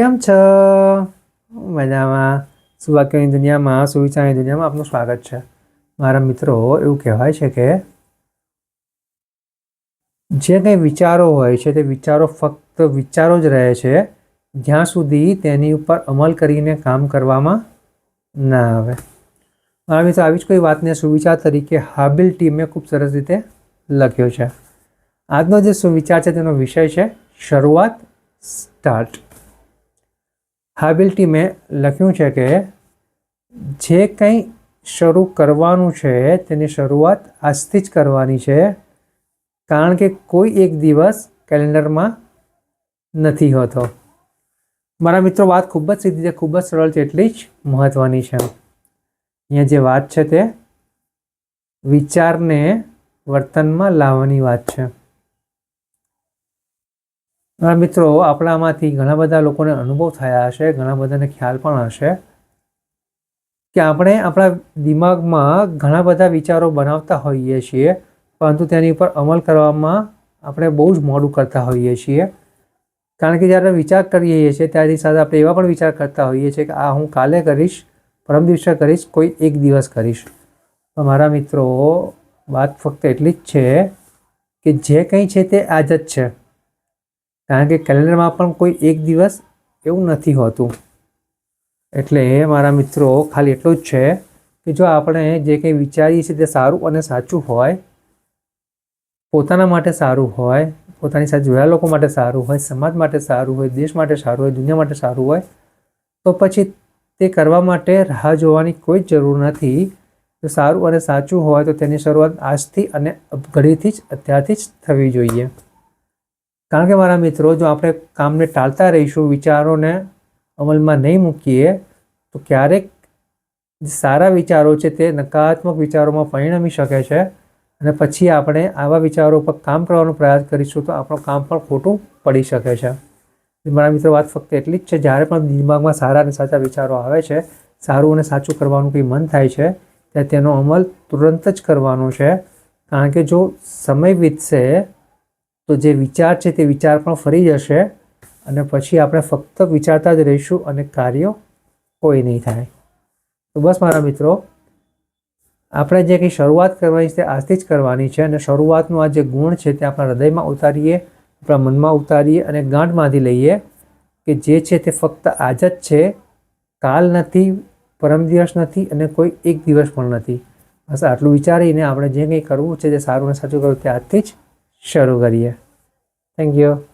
કેમ છો? મજામાં. સુવાક્યની દુનિયામાં, સુવિચારની દુનિયામાં આપનું સ્વાગત છે. મારા મિત્રો, એવું કહેવાય છે કે જે કંઈ વિચારો હોય છે, તે વિચારો ફક્ત વિચારો જ રહે છે, જ્યાં સુધી તેની ઉપર અમલ કરીને કામ કરવામાં ના આવે. મારા મિત્રો, આવી જ કોઈ વાતને સુવિચાર તરીકે હાબિલ ટીમે ખૂબ સરસ રીતે લખ્યો છે. આજનો જે સુવિચાર છે, તેનો વિષય છે, શરૂઆત સ્ટાર્ટ. હાબિલ ટીમે લખ્યું છે કે જે કંઈ શરૂ કરવાનું છે, તેની શરૂઆત આજથી જ કરવાની છે, કારણ કે કોઈ એક દિવસ કેલેન્ડરમાં નથી હોતો. મારા મિત્રો, વાત ખૂબ જ સીધી છે, ખૂબ જ સરળ છે, એટલી જ મહત્ત્વની છે. અહીંયા જે વાત છે તે વિચારને વર્તનમાં લાવવાની વાત છે. મિત્રો, આપણામાંથી ઘણા બધા લોકોને અનુભવ થયા હશે, ઘણા બધાને ખ્યાલ પણ હશે કે આપણે આપણા દિમાગમાં ઘણા બધા વિચારો બનાવતા હોઈએ છીએ, પરંતુ તેની ઉપર અમલ કરવામાં આપણે બહુ જ મોડું કરતા હોઈએ છીએ. કારણ કે જ્યારે વિચાર કરીએ છીએ ત્યારની સાથે આપણે એવા પણ વિચાર કરતા હોઈએ છીએ કે, આ હું કાલે કરીશ, પરમ દિવસે કરીશ, કોઈ એક દિવસ કરીશ. તો મારા મિત્રો, વાત ફક્ત એટલી જ છે કે જે કંઈ છે તે આજ જ છે. કારણ કે કેલેન્ડરમાં પણ કોઈ એક દિવસ એવું નથી હોતું. એટલે મારા મિત્રો, ખાલી એટલું જ છે કે જો આપણે જે કંઈ વિચારીએ છીએ તે સારું અને સાચું હોય, પોતાના માટે સારું હોય, પોતાની સાથે જોયા લોકો માટે સારું હોય, સમાજ માટે સારું હોય, દેશ માટે સારું હોય, દુનિયા માટે સારું હોય, તો પછી તે કરવા માટે રાહ જોવાની કોઈ જરૂર નથી. જો સારું અને સાચું હોય તો તેની શરૂઆત આજથી અને ઘડીથી જ, અત્યારથી જ થવી જોઈએ. કારણ કે મારા મિત્રો, જો આપણે કામને ટાળતા રહીશું, વિચારોને અમલમાં નહીં મૂકીએ, તો ક્યારેક સારા વિચારો છે તે નકારાત્મક વિચારોમાં પરિણમી શકે છે અને પછી આપણે આવા વિચારો પર કામ કરવાનો પ્રયાસ કરીશું તો આપણું કામ પણ ખોટું પડી શકે છે. મારા મિત્રો, વાત ફક્ત એટલી જ છે, જ્યારે પણ દિમાગમાં સારા અને સાચા વિચારો આવે છે, સારું અને સાચું કરવાનું કંઈ મન થાય છે, ત્યારે તેનો અમલ તુરંત જ કરવાનો છે. કારણ કે જો સમય વીતશે તો જે વિચાર છે તે વિચાર પણ ફરી જશે અને પછી આપણે ફક્ત વિચારતા જ રહીશું અને કાર્યો કોઈ નહીં થાય. તો બસ મારા મિત્રો, આપણે જે કંઈ શરૂઆત કરવાની છે તે આજથી જ કરવાની છે અને શરૂઆતનો આ જે ગુણ છે તે આપણા હૃદયમાં ઉતારીએ, આપણા મનમાં ઉતારીએ અને ગાંઠ બાંધી લઈએ કે જે છે તે ફક્ત આજ જ છે, કાલ નથી, પરમ દિવસ નથી અને કોઈ એક દિવસ પણ નથી. બસ આટલું વિચારીને આપણે જે કંઈ કરવું છે જે સારું અને સાચું કરવું તે આજથી જ શરૂ કરીએ. Thank you